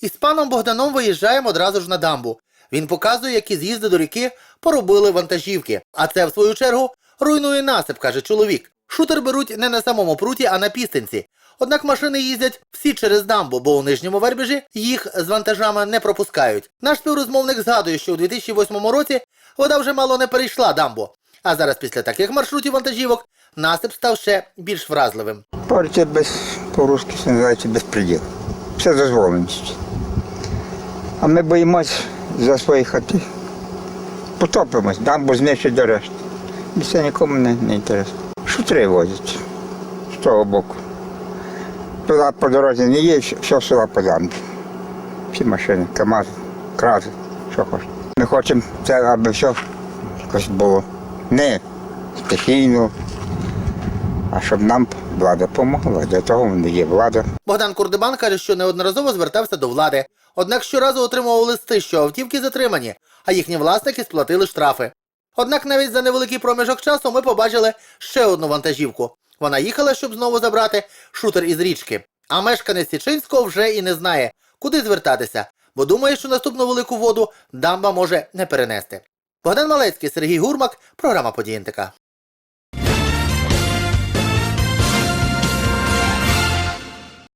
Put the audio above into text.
Із паном Богданом виїжджаємо одразу ж на дамбу. Він показує, які з'їзди до ріки поробили вантажівки. А це, в свою чергу, руйнує насип, каже чоловік. Шутер беруть не на самому пруті, а на пістинці. Однак машини їздять всі через дамбу, бо у нижньому вербіжі їх з вантажами не пропускають. Наш співрозмовник згадує, що у 2008 році вода вже мало не перейшла дамбу. А зараз після таких маршрутів вантажівок насип став ще більш вразливим. Порті без по-русски називається безпреділ. Все дозволеність. А ми боїмось за свої хати. Потопимось, дамбу знищить до решти. І це нікому не, не інтересно. Шутри возять з того боку. Туди по дорозі не є, все, села по дамбі. Всі машини, КАМАЗ, крази, що хочеш. Ми хочемо це, аби все якось було не стихійно, а щоб нам влада допомогла. Для того не є влада. Богдан Курдебан каже, що неодноразово звертався до влади. Однак щоразу отримував листи, що автівки затримані, а їхні власники сплатили штрафи. Однак навіть за невеликий проміжок часу ми побачили ще одну вантажівку. Вона їхала, щоб знову забрати шутер із річки. А мешканець Січинського вже і не знає, куди звертатися, бо думає, що наступну велику воду дамба може не перенести. Богдан Малецький, Сергій Гурмак, програма «Події НТК».